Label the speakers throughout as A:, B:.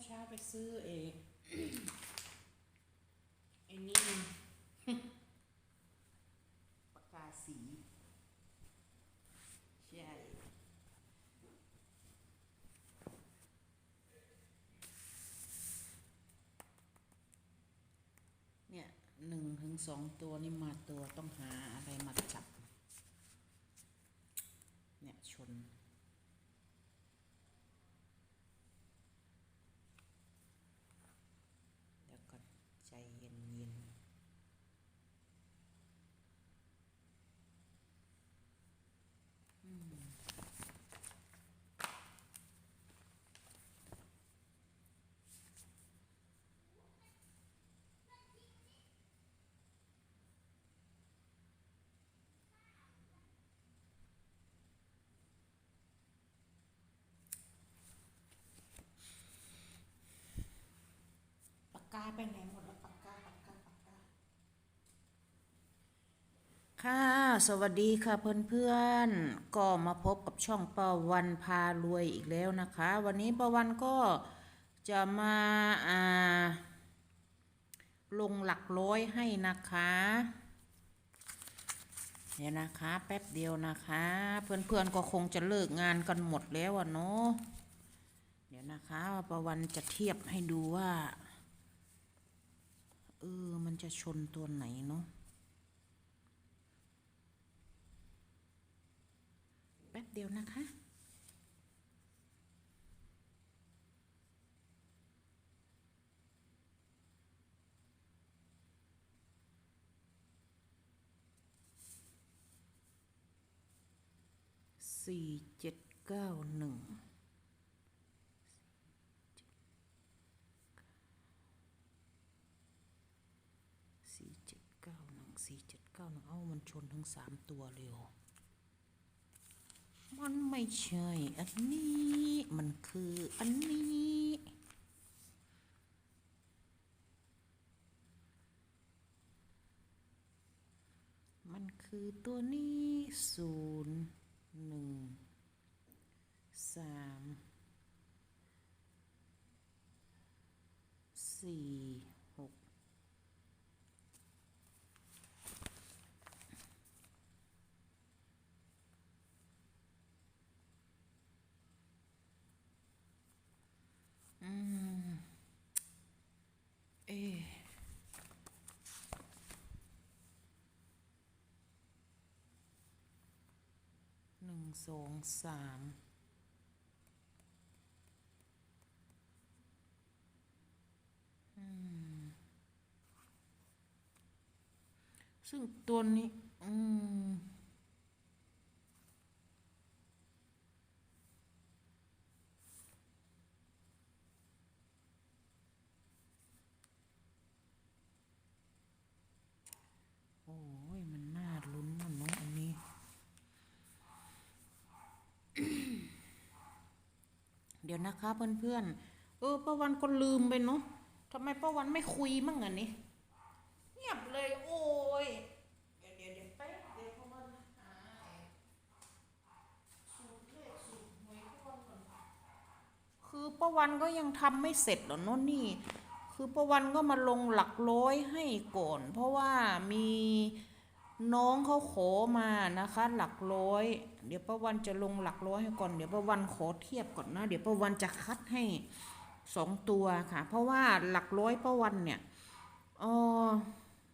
A: อเช้าไปซื้อเอไอ้นี่ปากกาสี ใช่เนี่ยหนึ่งถึงสองตัวนี่มาตัวต้องหาอะไรมาจับ เนี่ยชน แล้วก็ใจเย็นเย็นอืมปากกา ไปไหนหมดแล้วปากกาปากกาปากกาค่ะ สวัสดีค่ะเพื่อนๆ ก็มาพบกับช่องประวันพารวยอีกแล้วนะคะ วันนี้ประวันก็จะมาอ่าลงหลักร้อยให้นะคะ เดี๋ยวนะคะ แป๊บเดียวนะคะ เพื่อนๆก็คงจะเลิกงานกันหมดแล้วอะเนาะเดี๋ยวนะคะประวันจะเทียบให้ดูว่า เออ มันจะชนตัวไหนเนาะแป๊บเดียวนะคะ สี่เจ็ดเก้าหนึ่ง สี่เจ็ดเก้าหนึ่ง สี่เจ็ดเก้าห นเอามันชนทั้งสามตัวเลยเหรอมันไม่ใช่อันนี้มันคืออันนี้มันคือตัวนี้ศูนย์หนึ่งสามสี่หก อืม เอะหนึ่ง สองสามอืมซึ่งตัวนี้ อืม โอ้ย มันน่าลุ้นมันเนาะอันนี้ เดี๋ยวนะคะเพื่อนๆ เออป้าวันก็ลืมไปเนาะทำไมป้าวันไม่คุยมั่งอันนี้เงียบเลยโอ้ย เดี๋ยวเดี๋ยวเดี๋ยวแป๊บเดี๋ยวป้าวันหาสูตรเลขสูตรหวยป้าวันก่อนคือป้าวันก็ยังทำไม่เสร็จหรอเนาะนี่ คือป้าวันก็มาลงหลักร้อยให้ก่อน เพราะว่ามี น้องเขาขอมานะคะ หลักร้อย เดี๋ยวป้าวันจะลงหลักร้อยให้ก่อน เดี๋ยวป้าวันขอเทียบก่อนนะ เดี๋ยวป้าวันจะคัดให้สองตัวค่ะ เพราะว่าหลักร้อยป้าวันเนี่ยเออ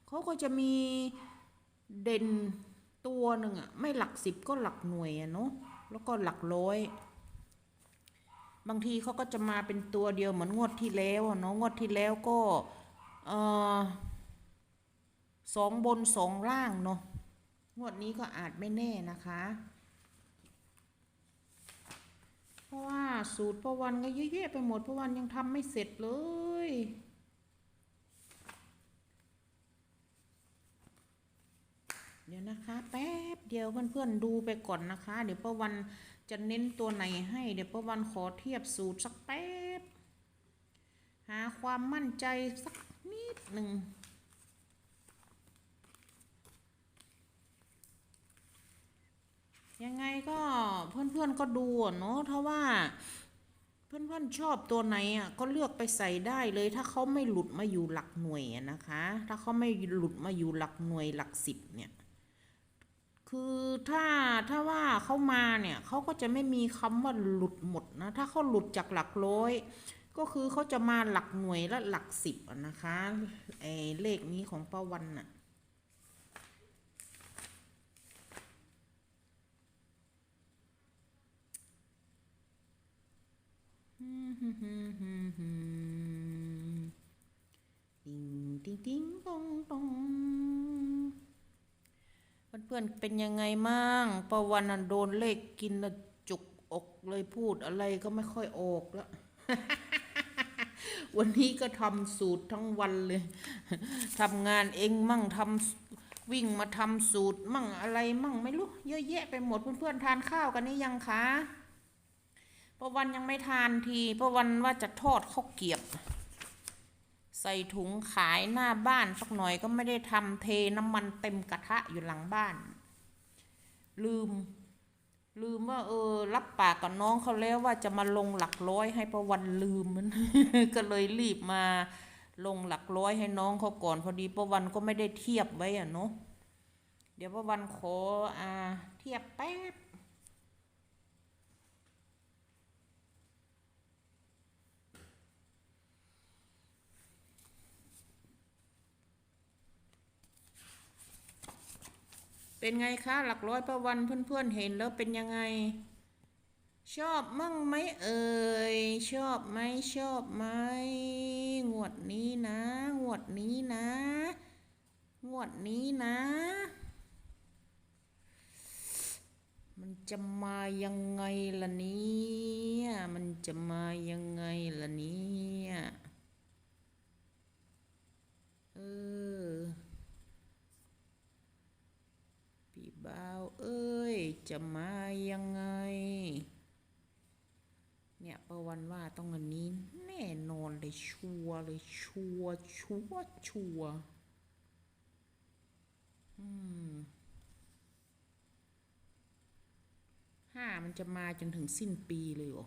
A: เขาก็จะมีเด่นตัวหนึ่งอะไม่หลักสิบก็หลักหน่วยอะเนาะแล้วก็หลักร้อย บางทีเขาก็จะมาเป็นตัวเดียวเหมือนงวดที่แล้วเนาะงวดที่แล้วก็เออ สองบนสองล่างเนาะงวดนี้ก็อาจไม่แน่นะคะ เพราะว่าสูตรประวันก็เยอะแยะไปหมดประวันยังทำไม่เสร็จเลยเดี๋ยวนะคะแป๊บเดียวเพื่อนๆดูไปก่อนนะคะ เดี๋ยวประวันจะเน้นตัวไหนให้เดี๋ยวประวันขอเทียบสูตรสักแป๊บ หาความมั่นใจสักนิดหนึ่ง ยังไงก็เพื่อนๆก็ดูอะเนาะถ้าว่า เพื่อนๆชอบตัวไหนอะก็เลือกไปใส่ได้เลยถ้าเขาไม่หลุดมาอยู่หลักหน่วยนะคะ ถ้าเขาไม่หลุดมาอยู่หลักหน่วยหลักสิบเนี่ยคือถ้าถ้าว่าเขามาเนี่ยเขาก็จะไม่มีคำว่าหลุดหมดนะถ้าเขาหลุดจากหลักร้อยก็คือเขาจะมาหลักหน่วยและหลักสิบนะคะไอ้เลขนี้ของป้าวันน่ะ ติงติงติงตองตองเพื่อนๆเป็นยังไงมั่งประวันน่ะโดนเลขกินนะจุกอกเลยพูดอะไรก็ไม่ค่อยออกแล้ว วันนี้ก็ทำสูตรทั้งวันเลยทำงานเองมั่งทำวิ่งมาทำสูตรมั่งอะไรมั่งไม่รู้เยอะแยะไปหมดเพื่อนๆทานข้าวกันนี่ยังคะ ประวันยังไม่ทานทีประวันว่าจะทอดข้าวเกียบ ใส่ถุงขายหน้าบ้านสักหน่อยก็ไม่ได้ทำเทน้ำมันเต็มกระทะอยู่หลังบ้าน ลืม ลืมว่า เออ รับปากกับน้องเขาแล้วว่าจะมาลงหลักร้อยให้ประวันลืมมัน ก็เลยรีบมาลงหลักร้อยให้น้องเขาก่อนพอดีประวันก็ไม่ได้เทียบไว้อะเนาะเดี๋ยวประวันขออ่า เทียบแป๊บ เป็นไงคะ หลักร้อยประวันเพื่อนๆเห็นแล้วเป็นยังไง ชอบมั่งไหมเอ่ยชอบไหมชอบไหมงวดนี้นะ งวดนี้นะ งวดนี้นะ มันจะมายังไงล่ะเนี่ยมันจะมายังไงล่ะเนี่ยเออ พี่ บ่าวเอ้ย จะมายังไง เนี่ยประวันว่าต้องอันนี้แน่นอนเลยชัวร์เลยชัวร์ชัวร์ชัวร์อืมห้ามันจะมาจนถึงสิ้นปีเลยเหรอ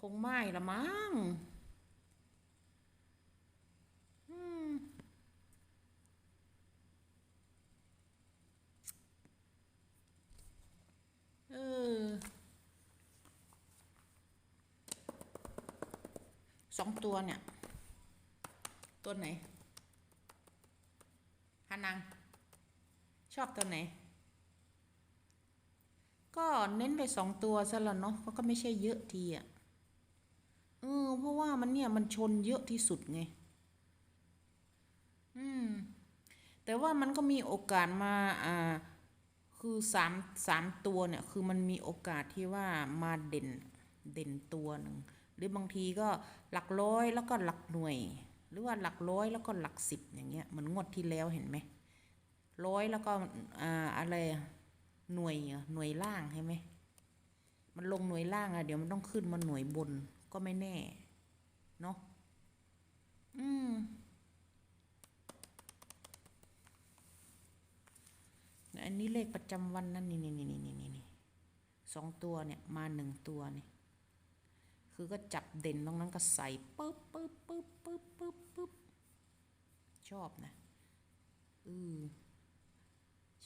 A: คงไม่ละมั้งอืม ออสองตัวเนี่ย ตัวไหนฮานัง ชอบตัวไหน ก็เน้นไปสองตัวซะและเนาะเขาก็ไม่ใช่เยอะทีอะเออเพราะว่ามันเนี่ยมันชนเยอะที่สุดไง อืม แต่ว่ามันก็มีโอกาสมา อ่า คือสามสามตัวเนี่ยคือมันมีโอกาสที่ว่ามาเด่นเด่นตัวหนึ่งหรือบางทีก็หลักร้อยแล้วก็หลักหน่วย หรือว่าหลักร้อยแล้วก็หลักสิบอย่างเงี้ยเหมือนงวดที่แล้วเห็นไหมร้อยแล้วก็อ่าอะไรหน่วยหน่วยล่างใช่ไหมมันลงหน่วยล่างอะเดี๋ยวมันต้องขึ้นมาหน่วยบนก็ไม่แน่ เนาะอืม อันนี้เลขประจำวันนั่นนี่นี่นี่นี่นี่นี่สองตัวเนี่ยมาหนึ่งตัวนี่คือก็จับเด่นตรงนั้นก็ใส่ปึ๊บปึ๊บปึ๊บปึ๊บปึ๊บปึ๊บชอบนะอือ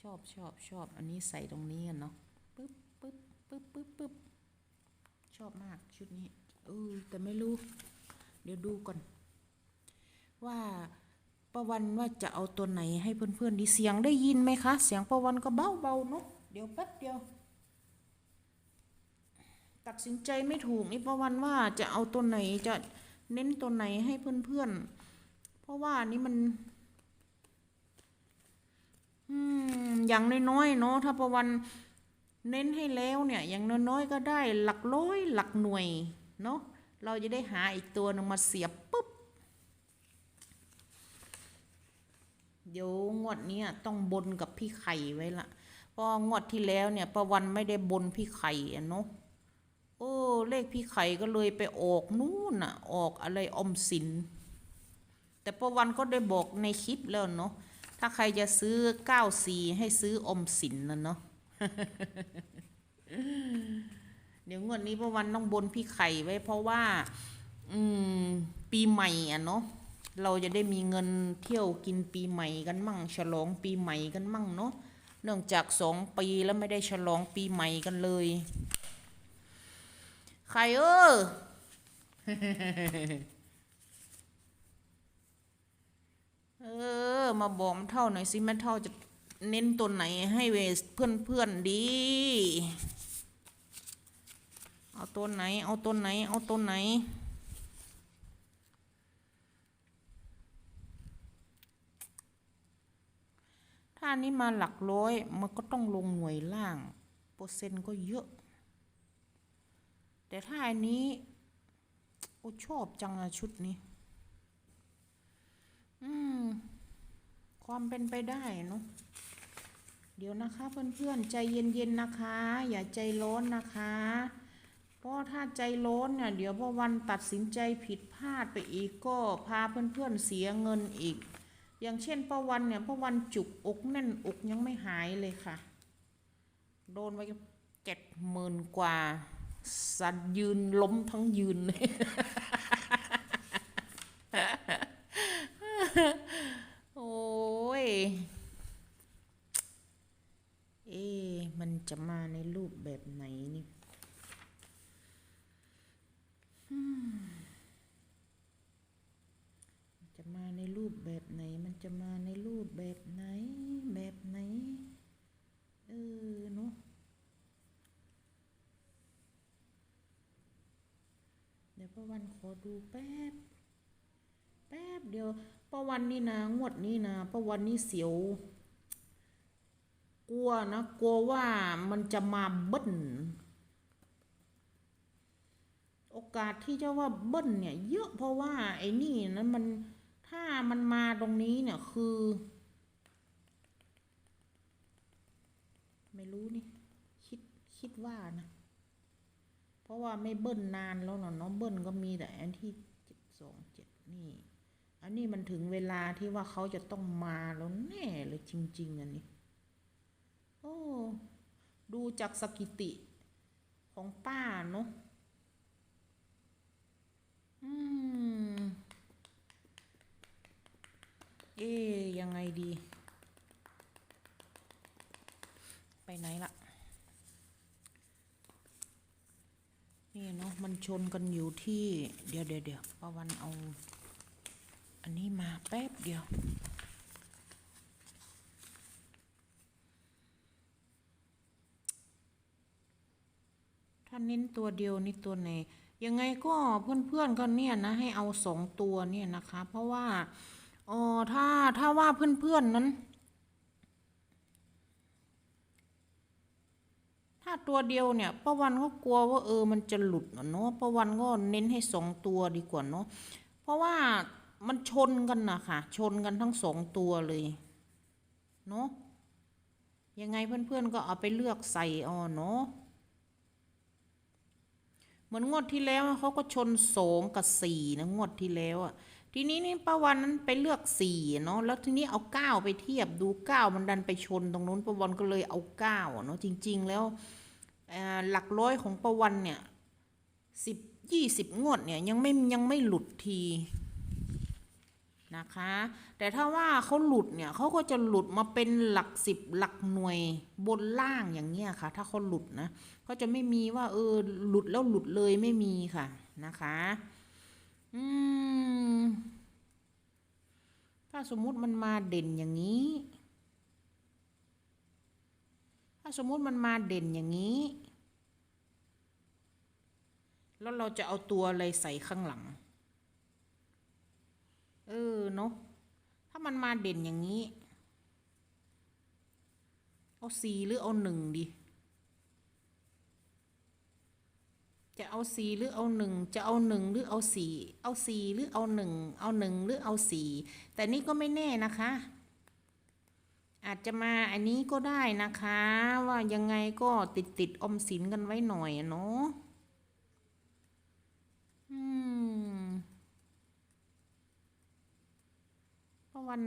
A: ชอบชอบชอบอันนี้ใส่ตรงนี้กันเนาะปึ๊บปึ๊บปึ๊บปึ๊บปึ๊บชอบมากชุดนี้เออแต่ไม่รู้ เดี๋ยวดูก่อน ว่า ประวันว่าจะเอาตัวไหนให้เพื่อนๆดีเสียงได้ยินไหมคะ เสียงประวันก็เบาเบาๆเนอะเดี๋ยวแป๊บเดียว ตัดสินใจไม่ถูกนี่ประวันว่าจะเอาตัวไหนจะเน้นตัวไหนให้เพื่อนๆ เพราะว่านี่มันอย่างน้อยๆเนาะถ้าประวันเน้นให้แล้วเนี่ย อย่างน้อยๆก็ได้หลักร้อยหลักหน่วยเนาะเราจะได้หาอีกตัวนึงมาเสียบปุ๊บ เดี๋ยวงวดนี้ต้องบนกับพี่ไข่ไว้ละเพราะงวดที่แล้วเนี่ยประวันไม่ได้บนพี่ไข่อะเนาะโอ้เลขพี่ไข่ก็เลยไปออกนู่นน่ะออกอะไรอมสิน แต่ประวันก็ได้บอกในคลิปแล้วเนาะถ้าใครจะซื้อเก้าสีให้ซื้อออมสินนะเนาะเดี๋ยวงวดนี้ประวันต้องบนพี่ไข่ไว้เพราะว่า อืม ปีใหม่อะเนาะ เราจะได้มีเงินเที่ยวกินปีใหม่กันมั่ง ฉลองปีใหม่กันมั่งเนาะเนื่องจากสองปีแล้วไม่ได้ฉลองปีใหม่กันเลยไข่เออเออ มาบอกมันเท่าหน่อยสิแม่เท่าจะเน้นตัวไหนให้เวสเพื่อนเพื่อนๆดี เอาตัวไหน เอาตัวไหน เอาตัวไหน ถ้านี้มาหลักร้อย มันก็ต้องลงหน่วยล่าง เปอร์เซ็นต์ก็เยอะ แต่ถ้าอันนี้โอ้ชอบจังอะชุดนี้ อืม ความเป็นไปได้เนาะเดี๋ยวนะคะเพื่อนๆ ใจเย็นๆนะคะ อย่าใจร้อนนะคะ เพราะถ้าใจร้อนเนี่ยเดี๋ยวพอวันตัดสินใจผิดพลาดไปอีกก็พาเพื่อนๆเสียเงินอีก อย่างเช่นป้าวันเนี่ยป้าวันจุกอกแน่นอกยังไม่หายเลยค่ะ โดนไปเจ็ดหมื่นกว่า สัตว์ยืนล้มทั้งยืนเลยโอ้ย เอ๊ะมันจะมาในรูปแบบไหนนี่มมันจะมาในรูป แบบไหน มันจะมาในรูปแบบไหน แบบไหน เออเนาะเดี๋ยวประวันขอดูแป๊บ แป๊บเดียวประวันนี่นะงวดนี้นะประวันนี่เสียว กลัวนะกลัวว่ามันจะมาเบิ้ลโอกาสที่จะว่าเบิ้ลเนี่ย เยอะเพราะว่าไอ้นี่นั้นมัน ถ้ามันมาตรงนี้เนี่ยคือ ไม่รู้นี่ คิดคิดว่านะ เพราะว่าไม่เบิ้ลนานแล้วเนาะเนาะเบิ้ลก็มีแต่อันที่เจ็ดสองเจ็ดนี่ อันนี้มันถึงเวลาที่ว่าเขาจะต้องมาแล้วแน่เลยจริง ๆ อันนี้ โอ้ดูจากสถิติของป้าเนาะอืม เอ๊ยยังไงดี ไปไหนละนี่เนาะมันชนกันอยู่ที่ เดี๋ยวเดี๋ยวเดี๋ยวป้าวันเอา อันนี้มาแป๊บเดียวถ้าเน้นตัวเดียวนี่ตัวไหนยังไงก็เพื่อนๆก็เนี่ยนะให้เอาสองตัวเนี่ยนะคะ เพราะว่า อ๋อถ้าถ้าว่าเพื่อนๆนั้น ถ้าตัวเดียวเนี่ยป้าวันก็กลัวว่าเออมันจะหลุดเนาะป้าวันก็เน้นให้สองตัวดีกว่าเนาะเพราะว่ามันชนกันนะค่ะ ชนกันทั้งสองตัวเลยเนาะยังไงเพื่อนๆก็เอาไปเลือกใส่เอเนาะเหมือนงวดที่แล้วเขาก็ชนสองกับสี่นะงวดที่แล้วอะ ทีนี้นี่ป้าวันนั้นไปเลือกสี่เนาะแล้วทีนี้เอาเก้าไปเทียบดูเก้ามันดันไปชนตรงนู้นป้าวันก็เลยเอาเก้าเนาะจริง ๆ แล้วหลักร้อยของป้าวันเนี่ยสิบยี่สิบงวดเนี่ยยังไม่ยังไม่หลุดทีนะคะ แต่ถ้าว่าเขาหลุดเนี่ยเขาก็จะหลุดมาเป็นหลักสิบหลักหน่วยบนล่างอย่างเงี้ยค่ะ ถ้าเขาหลุดนะเขาจะไม่มีว่าเออหลุดแล้วหลุดเลยไม่มีค่ะนะคะ อืม ถ้าสมมุติมันมาเด่นอย่างนี้ ถ้าสมมุติมันมาเด่นอย่างนี้ แล้วเราจะเอาตัวอะไรใส่ข้างหลัง เออเนาะ ถ้ามันมาเด่นอย่างนี้ เอาสี่หรือเอาหนึ่งดี จะเอาสี่หรือเอาหนึ่งจะเอาหนึ่งหรือเอาสี่เอาสี่หรือเอาหนึ่งเอาหนึ่งหรือเอาสี่แต่นี่ก็ไม่แน่นะคะ อาจจะมาอันนี้ก็ได้นะคะ ว่ายังไงก็ติดติดอมสินกันไว้หน่อยอะเนาะป้าวัน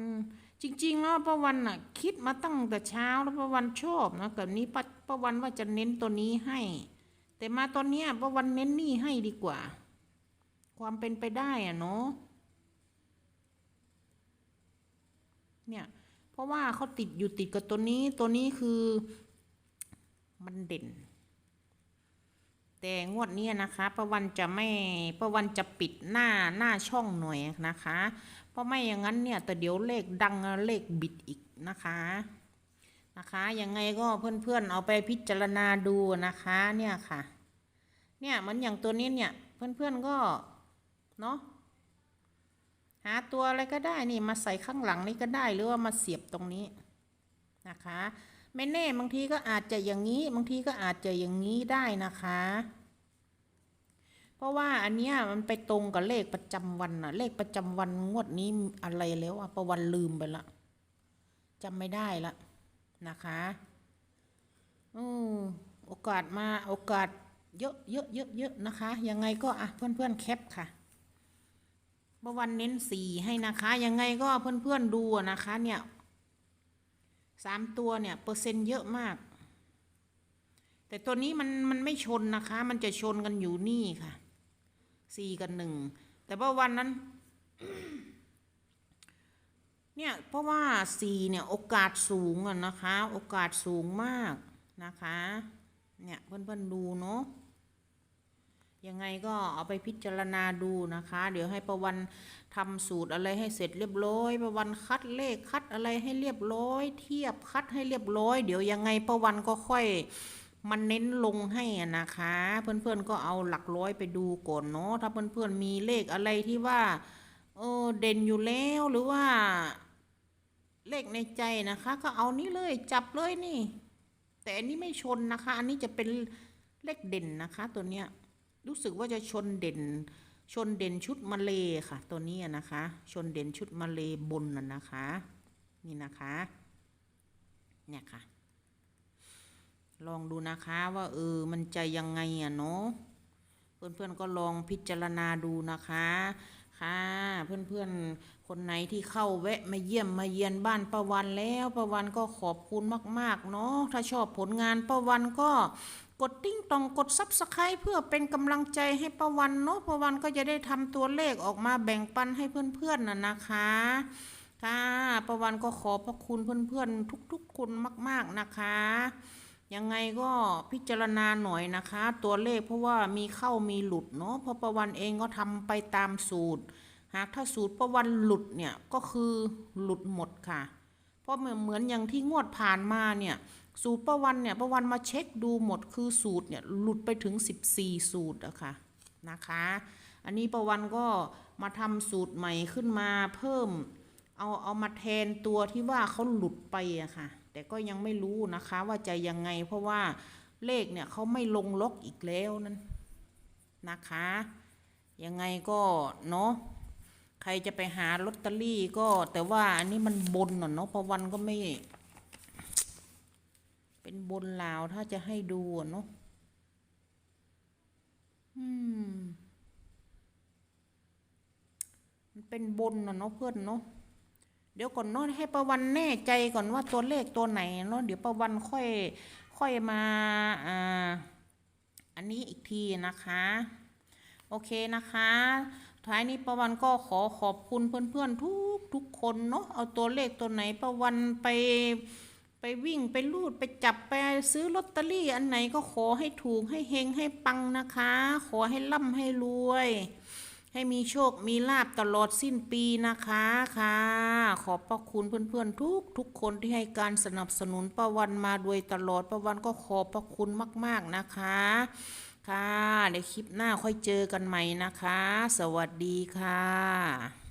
A: จริงๆแล้วป้าวันน่ะ คิดมาตั้งแต่เช้าแล้วป้าวันชอบนะกับนี้ป้าป้าวันว่าจะเน้นตัวนี้ให้ แต่มาตอนเนี้ยป้าวันเน้นหนี้ให้ดีกว่า ความเป็นไปได้อะเนาะเนี่ยเพราะว่าเขาติดอยู่ติดกับตัวนี้ตัวนี้คือมันเด่น แต่งวดนี้นะคะประวันจะไม่ประวันจะปิดหน้าหน้าช่องหน่อยนะคะ เพราะไม่อย่างนั้นเนี่ยแต่เดี๋ยวเลขดังเลขบิดอีกนะคะนะคะยังไงก็เพื่อนๆเอาไปพิจารณาดูนะคะเนี่ยค่ะ เนี่ยเหมันอย่างตัวนี้เนี่ย เพื่อนๆก็เนาะหาตัวอะไรก็ได้นี่มาใส่ข้างหลังนี่ก็ได้หรือว่ามาเสียบตรงนี้นะคะไม่แน่บางทีก็อาจจะอย่างนี้ บางทีก็อาจจะอย่างนี้ได้นะคะ เพราะว่าอันเนี้ยมันไปตรงกับเลขประจำวันอะเลขประจำวันงวดนี้อะไรแล้วอะประวันลืมไปละจำไม่ได้ละนะคะอือโอกาสมาโอกาส เยอะเยอะเยอะเยอะนะคะ ยังไงก็อะเพื่อนเพื่อนแคปค่ะประวันเน้นสี่ให้นะคะ ยังไงก็เพื่อนเพื่อนดูนะคะ เนี่ยสามตัวเนี่ยเปอร์เซ็นต์เยอะมาก แต่ตัวนี้มันมันไม่ชนนะคะ มันจะชนกันอยู่นี่ค่ะสี่กับหนึ่งแต่ว่าวันนั้นเนี่ยเพราะว่าสี่เนี่ยโอกาสสูงอะนะคะ โอกาสสูงมากนะคะ เนี่ยเพื่อนๆดูเนาะ ยังไงก็เอาไปพิจารณาดูนะคะ เดี๋ยวให้ประวันทำสูตรอะไรให้เสร็จเรียบร้อยประวันคัดเลขคัดอะไรให้เรียบร้อย เทียบคัดให้เรียบร้อย เดี๋ยวยังไงประวันก็ค่อยมันเน้นลงให้นะคะ เพื่อนๆก็เอาหลักร้อยไปดูก่อนเนาะถ้าเพื่อนๆมีเลขอะไรที่ว่าเออเด่นอยู่แล้วหรือว่า เลขในใจนะคะ ก็เอานี้เลยจับเลยนี่ แต่อันนี้ไม่ชนนะคะ อันนี้จะเป็นเลขเด่นนะคะ ตัวเนี้ย รู้สึกว่าจะชนเด่น ชนเด่นชุดมาเลค่ะ ตัวนี้นะคะ ชนเด่นชุดมาเลบนน่ะนะคะ นี่นะคะ เนี่ยค่ะ ลองดูนะคะว่าเออมันจะยังไงอะเนาะเพื่อนๆก็ลองพิจารณาดูนะคะค่ะเพื่อนๆ คนไหนที่เข้าแวะมาเยี่ยมมาเยียนบ้านประวันแล้วประวันก็ขอบคุณมาก ๆ เนาะถ้าชอบผลงานประวันก็ กดติ้งตองกดซับสไครต์เพื่อเป็นกำลังใจให้ประวันเนาะประวันก็จะได้ทำตัวเลขออกมาแบ่งปันให้เพื่อนๆน่ะนะคะค่ะประวันก็ขอพระคุณเพื่อนๆ ทุกๆคนมาก ๆนะคะ ยังไงก็พิจารณาหน่อยนะคะ ตัวเลขเพราะว่ามีเข้ามีหลุดเนาะเพราะประวันเองก็ทำไปตามสูตร หากถ้าสูตรประวันหลุดเนี่ยก็คือหลุดหมดค่ะ เพราะเหมือนอย่างที่งวดผ่านมาเนี่ย สูตรประวันเนี่ยประวันมาเช็คดูหมดคือสูตรเนี่ยหลุดไปถึง 14 สูตรอะค่ะนะคะ อันนี้ประวันก็มาทำสูตรใหม่ขึ้นมาเพิ่มเอาเอามาแทนตัวที่ว่าเขาหลุดไปอะค่ะ แต่ก็ยังไม่รู้นะคะว่าจะยังไงเพราะว่าเลขเนี่ยเขาไม่ลงล็อกอีกแล้วนั่นนะคะ ยังไงก็เนาะใครจะไปหาลอตเตอรี่ก็แต่ว่าอันนี้มันบนน่ะเนาะประวันก็ไม่ เป็นบนลาวถ้าจะให้ดูเนาะอืม มันเป็นบนนะเนาะเพื่อนเนาะเดี๋ยวก่อนเนาะให้ประวันแน่ใจก่อนว่าตัวเลขตัวไหนเนาะเดี๋ยวประวันค่อย ค่อยมาอ่าอันนี้อีกทีนะคะ โอเคนะคะท้ายนี้ประวันก็ขอขอบคุณเพื่อนๆทุกทุกคนเนาะเอาตัวเลขตัวไหนประวันไป ไปวิ่งไปลูดไปจับไปซื้อลอตเตอรี่อันไหนก็ขอให้ถูกให้เฮงให้ปังนะคะ ขอให้ร่ำให้รวย ให้มีโชคมีลาบตลอดสิ้นปีนะคะค่ะ ขอบพระคุณเพื่อนๆทุกทุกคนที่ให้การสนับสนุนประวันมาโดยตลอดประวันก็ขอบพระคุณมาก ๆนะคะ ค่ะในคลิปหน้าค่อยเจอกันใหม่นะคะ สวัสดีค่ะ